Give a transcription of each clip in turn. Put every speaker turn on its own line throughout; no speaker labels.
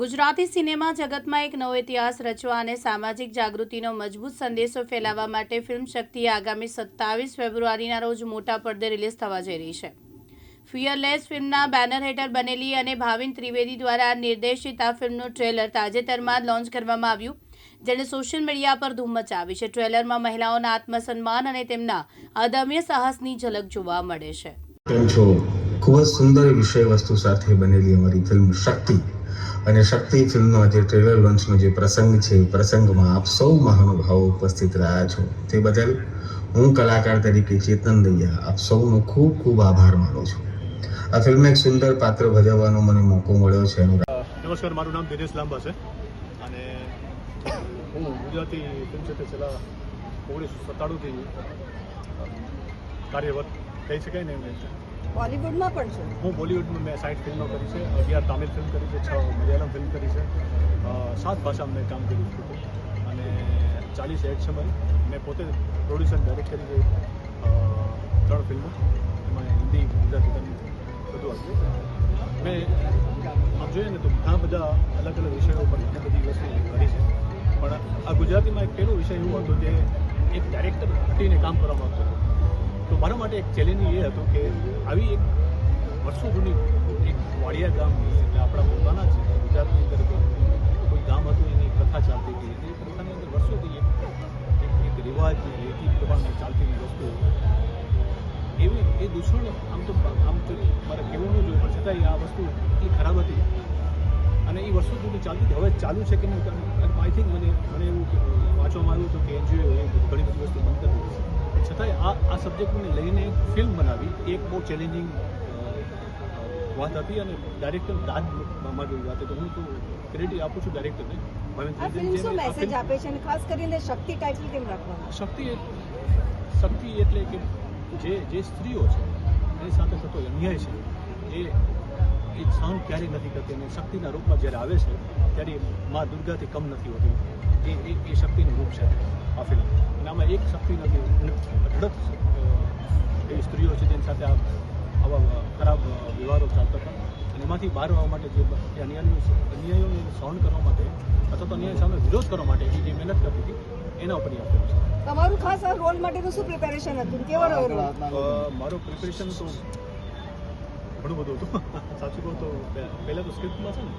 Gujarati cinema જગતમાં એક નવો ઇતિહાસ રચવા અને સામાજિક જાગૃતિનો મજબૂત સંદેશો ફેલાવવા માટે ફિલ્મ શક્તિ આગામી સત્તાવીસ ફેબ્રુઆરીના રોજ મોટા પડદે રિલીઝ થવા જઈ રહી છે. ફિયરલેસ ફિલ્મના બેનર હેઠળ બનેલી અને ભાવિન ત્રિવેદી દ્વારા નિર્દેશિત આ ફિલ્મનું ટ્રેલર તાજેતરમાં જ લોન્ચ કરવામાં આવ્યું, જેણે સોશિયલ મીડિયા પર ધૂમ મચાવી છે. ટ્રેલરમાં મહિલાઓના આત્મસન્માન અને તેમના અદમ્ય સાહસની ઝલક જોવા મળે છે.
ખૂબ જ સુંદર વિષય વસ્તુ સાથે બનેલી અમારી ફિલ્મ શક્તિ. અને શક્તિ ફિલ્મનો આજે ટ્રેલર લોન્ચનો જે પ્રસંગ છે, એ પ્રસંગમાં આપ સૌ મહાનુભાવો ઉપસ્થિત રહ્યા છો. તે બદલ હું કલાકાર તરીકે ચેતન દૈયા આપ સૌનો ખૂબ ખૂબ આભાર માનું છું. આ ફિલ્મ એક સુંદર પાત્ર ભજવવાનો મને મોકો મળ્યો છે.
નમસ્કાર, મારું નામ દિનેશ લાંબા છે. અને હું ગુજરાતી ફિલ્મ ક્ષેત્રે છેલ્લા ઓગણીસો સત્તાણુંથી કાર્યરત કહી શકાય ને એમ
બોલિવૂડમાં પણ છે?
હું બોલિવૂડમાં મેં સાઈઠ ફિલ્મો કરી છે, અગિયાર તામિલ ફિલ્મ કરી છે, છ મલયાલમ ફિલ્મ કરી છે. સાત ભાષામાં મેં કામ કર્યું છું અને ચાલીસ એડ છે મારી. મેં પોતે પ્રોડ્યુસર ડાયરેક્ટ કરી છે ત્રણ ફિલ્મો. એમાં હિન્દી, ગુજરાતી બધું આવ્યું મેં આમ જોઈએ ને તો ઘણા બધા અલગ અલગ વિષયો ઉપર ઘણી બધી વસ્તુ કરી છે. પણ આ ગુજરાતીમાં એક પહેલો વિષય એવો હતો જે એક ડાયરેક્ટર હટીને કામ કરવા માગતો હતો. મારા માટે એક ચેલેન્જ એ હતો કે આવી એક વર્ષો જૂની એક વાડિયા ગામ એટલે આપણા પોતાના છે, ગુજરાતની અંદર કોઈ- ગામ હતું, એની પ્રથા ચાલતી હતી. એ પ્રથાની અંદર વર્ષોથી એક એક- રિવાજ રીતિ પ્રમાણે ચાલતી વસ્તુ. એવી એ દૂષણ આમ તો આમ તો મારે કહેવું ન જોઈએ, પણ છતાંય આ વસ્તુ એટલી ખરાબ હતી. અને એ વર્ષો સુધી ચાલતી હતી. હવે ચાલુ છે કે નહીં આઈ થિંક મને મને એવું વાંચવામાં આવ્યું હતું કે એનજીઓ એ ઘણી બધી વસ્તુ બંધ કરી દીધી છે. પણ છતાંય આ આ સબ્જેક્ટને લઈને ફિલ્મ બનાવી એક બહુ ચેલેન્જિંગ વાત હતી અને ડાયરેક્ટર દાદ મારી વાત તો હું તો ક્રેડિટ આપું છું ડાયરેક્ટરને
મેસેજ આપે છે અને ખાસ કરીને શક્તિ ટાઇટલ કેમ રાખવાનું?
શક્તિ શક્તિ એટલે કે જે જે સ્ત્રીઓ છે એની સાથે થતો અન્યાય છે એ એ સહન ક્યારેય નથી કરતી અને શક્તિના રૂપમાં જ્યારે આવે છે ત્યારે મા દુર્ગાથી કમ નથી હોતી. એ એ એ શક્તિનું રૂપ છે આ ફિલ્મ અને આમાં એક શક્તિ નથી અઢળક એવી સ્ત્રીઓ છે જેની સાથે આવા ખરાબ વ્યવહારો ચાલતા હતા. અને એમાંથી બહાર આવવા માટે જે અન્યાયનું અન્યાયોને સહન કરવા માટે અથવા તો અન્યાય સામે વિરોધ કરવા માટે એ જે મહેનત કરતી હતી એના ઉપર આ ફિલ્મ છે.
તમારું ખાસ આ રોલ માટેનું શું પ્રિપેરેશન હતું? કેવો રહ્યો
મારું પ્રિપરેશન તો ઘણું બધું હતું. સાચું કહું તો પહેલાં તો સ્ક્રિપ્ટમાં છે ને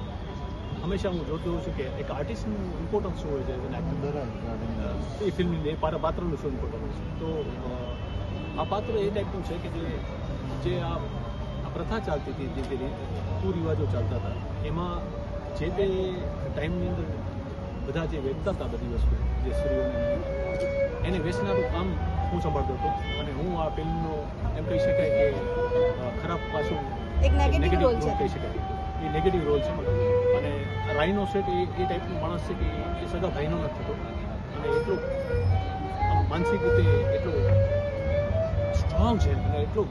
હંમેશા હું જોતો હોઉં છું કે એક આર્ટિસ્ટનું ઇમ્પોર્ટન્સ શું હોય છે એના. એ ફિલ્મની એ પારા પાત્રનું શું ઇમ્પોર્ટન્સ છે? તો આ પાત્ર એ ટાઈપનું છે કે જે જે આ આ પ્રથા ચાલતી હતી જે જે રીતે કુરિવાજો ચાલતા હતા એમાં જે તે ટાઈમની અંદર બધા જે વેચતા હતા બધી વસ્તુ જે સ્ત્રીઓને એને વેચનારું કામ હું સંભાળતો હતો. અને હું આ ફિલ્મનો એમ કહી શકાય કે
એક નેગેટિવ રોલ છે.
કહી શકાય એ નેગેટિવ રોલ છે અને રાઈનો સેટ એ એ ટાઈપનો માણસ છે કે એ સગા ભાઈનો નથી થતો. અને એટલો માનસિક રીતે એટલો સ્ટ્રોંગ છે અને એટલો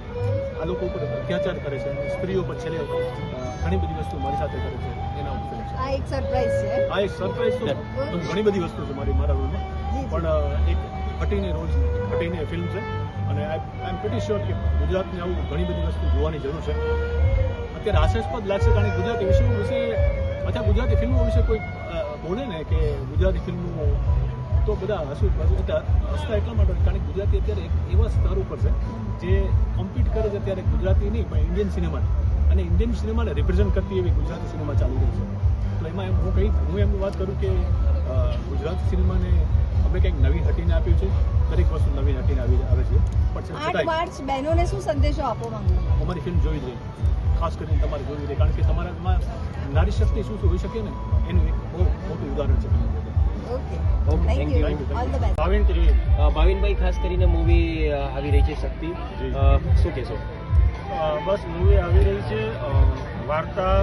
આ લોકો ઉપર અત્યાચાર કરે છે સ્ત્રીઓ પર છેલ્લે ઘણી બધી વસ્તુ મારી સાથે કરે છે. એના ઉપર
આ એક સરપ્રાઈઝ છે.
આ એક સરપ્રાઈઝ તો ઘણી બધી વસ્તુ છે મારી મારા રોલમાં. પણ એક હટીને રોલ છે ફિલ્મ છે. અને આઈ એમ પ્રિટી શ્યોર કે ગુજરાતને આવું ઘણી બધી વસ્તુ જોવાની જરૂર છે. અત્યારે આશાસ્પદ લાગશે, કારણ કે ગુજરાતી વિષયો વિશે અથવા ગુજરાતી ફિલ્મો વિશે કોઈ બોલે ને કે ગુજરાતી ફિલ્મો તો બધા હસવું હસતા એટલા માટે કારણ કે ગુજરાતી અત્યારે એક એવા સ્તર ઉપર છે, જે કોમ્પિટ કરે છે અત્યારે ગુજરાતી નહીં, પણ ઇન્ડિયન સિનેમાને અને ઇન્ડિયન સિનેમાને રિપ્રેઝેન્ટ કરતી એવી ગુજરાતી સિનેમા ચાલી રહી છે. તો એમાં એમ હું કહી હું એમ વાત કરું કે ગુજરાતી સિનેમાને અમે કંઈક નવી હટીને આપ્યું છે? દરેક વસ્તુ નવી હટીને આવી આવે છે.
આઠ માર્ચ બહેનોને શું સંદેશો આપો માંગો?
અમારી ફિલ્મ જોઈ જોઈએ ખાસ કરીને તમારે જોવી જોઈએ કારણ કે તમારામાં નારી શક્તિ શું શું હોઈ શકે ને? એનું એક બહુ મોટું ઉદાહરણ છે
ભાવિનભાઈ ખાસ કરીને મૂવી આવી રહી છે શક્તિ. શું કહેશો?
બસ મૂવી આવી રહી છે. વાર્તા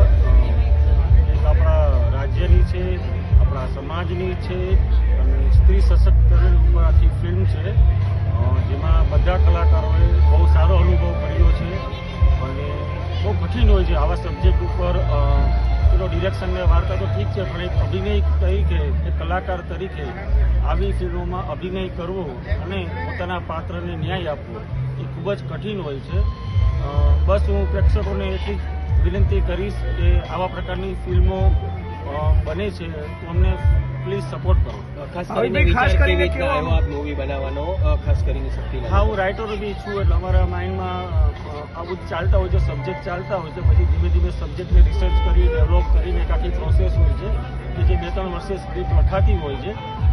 એક આપણા રાજ્યની છે આપણા સમાજની છે. સ્ત્રી સશક્તિકરણ ઉપર ફિલ્મ છે. જેમાં બધા કલાકારોએ બહુ સારો અનુભવ કર્યો છે. અને બહુ કઠિન હોય છે આવા સબ્જેક્ટ ઉપર. એનો ડિરેક્શનને વાર્તા તો ઠીક છે, પણ એક અભિનય તરીકે, એક કલાકાર તરીકે આવી ફિલ્મોમાં અભિનય કરવો અને પોતાના પાત્રને ન્યાય આપવો એ ખૂબ જ કઠિન હોય છે. બસ હું પ્રેક્ષકોને એટલી વિનંતી કરીશ કે આવા પ્રકારની ફિલ્મો બને છે. તો અમને પ્લીઝ સપોર્ટ કરો.
ખાસ કરીને
ખાસ કરીને
કેવો રીતના આ મૂવી બનાવવાનો? ખાસ કરીને શક્તિ
હા હું રાઇટર બી છું એટલે અમારા માઇન્ડમાં આવું બધું ચાલતા હોય છે સબ્જેક્ટ ચાલતા હોય છે પછી ધીમે ધીમે સબ્જેક્ટને રિસર્ચ કરી ડેવલપ કરીને એક આખી પ્રોસેસ હોય છે કે જે બે ત્રણ વર્ષે સ્ક્રિપ્ટ લખાતી હોય છે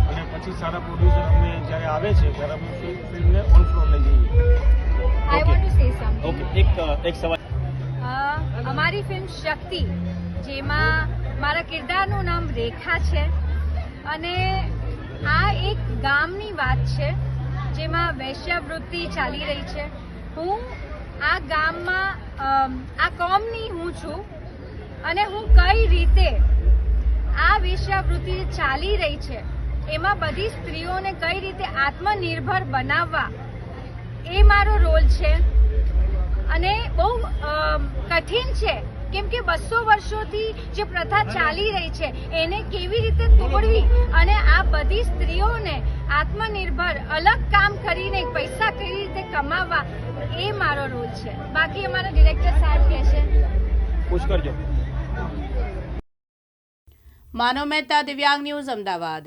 અને પછી સારા પ્રોડ્યુસર અમને જ્યારે આવે છે ત્યારે અમે ફિલ્મ- ફિલ્મને ઓન ફ્લોર લઈ જઈએ.
I want to say something
okay એક એક સવાલ.
અમારી ફિલ્મ શક્તિ જેમાં મારા કિરદારનું નામ રેખા છે. અને આ એક ગામની વાત છે, જેમાં વૈશ્યાવૃત્તિ ચાલી રહી છે. હું આ ગામમાં આ કોમની હું છું અને હું કઈ રીતે આ વેશ્યાવૃત્તિ ચાલી રહી છે, એમાં બધી સ્ત્રીઓને કઈ રીતે આત્મનિર્ભર બનાવવા, એ મારો રોલ છે. અને બહુ અમ, કઠિન છે કેમ કે બસો વર્ષોથી જે પ્રથા ચાલી રહી છે એને કેવી રીતે તોડવી? અને આ બધી સ્ત્રીઓને આત્મનિર્ભર અલગ કામ કરીને પૈસા કેવી રીતે કમાવવા? એ મારો રોલ છે. બાકી અમારા ડિરેક્ટર સાહેબ કહેશે
પુશ કરજો.
માનવ મહેતા દિવ્યાંગ ન્યૂઝ અમદાવાદ.